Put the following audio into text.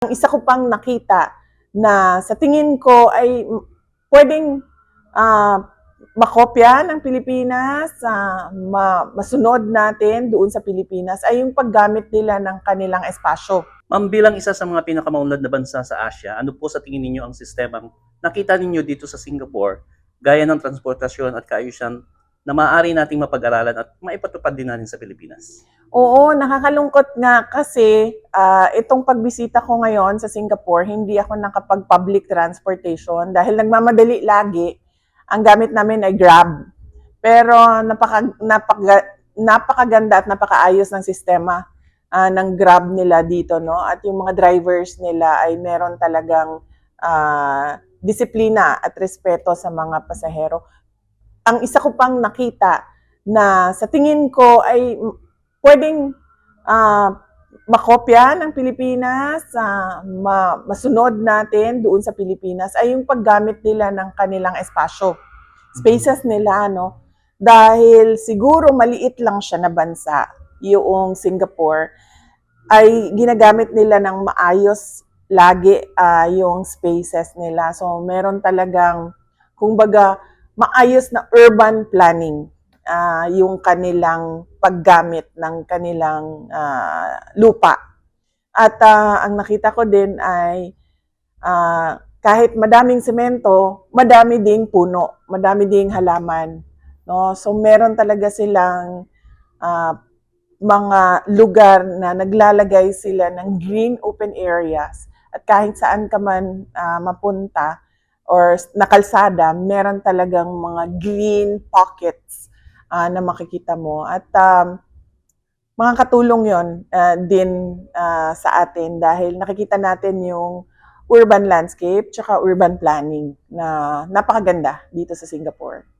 Ang isa ko pang nakita na sa tingin ko ay pwedeng ah, makopya ng Pilipinas, ah, ma- masunod natin doon sa Pilipinas ay yung paggamit nila ng kanilang espasyo. Ma'am, bilang isa sa mga pinakamaunlad na bansa sa Asia, ano po sa tingin ninyo ang sistemang nakita ninyo dito sa Singapore, gaya ng transportasyon at kaayusan na maaari nating mapag-aralan at maipatupad din natin sa Pilipinas? Oo, nakakalungkot nga kasi ah, itong pagbisita ko ngayon sa Singapore, hindi ako nakapag-public transportation dahil nagmamadali lagi. Ang gamit namin ay Grab. Pero napaka, napaka, napakaganda at napakaayos ng sistema ah, ng Grab nila dito, no? At yung mga drivers nila ay meron talagang ah, disiplina at respeto sa mga pasahero. Ang isa ko pang nakita na sa tingin ko ay pwedeng ah, makopya ng Pilipinas, ah, ma- masunod natin doon sa Pilipinas ay yung paggamit nila ng kanilang espasyo, spaces nila, no? Dahil siguro maliit lang siya na bansa, yung Singapore, ay ginagamit nila ng maayos lagi ah, yung spaces nila. So, meron talagang, kumbaga, maayos na urban planning ah, yung kanilang paggamit ng kanilang ah, lupa. At ah, ang nakita ko din ay ah, kahit madaming semento, madami ding puno, madami ding halaman. No? So meron talaga silang ah, mga lugar na naglalagay sila ng green open areas. At kahit saan ka man ah, mapunta, or nakalsada, meron talagang mga green pockets ah, na makikita mo. At um, mga katulong yon din ah, sa atin dahil nakikita natin yung urban landscape tsaka urban planning na napakaganda dito sa Singapore.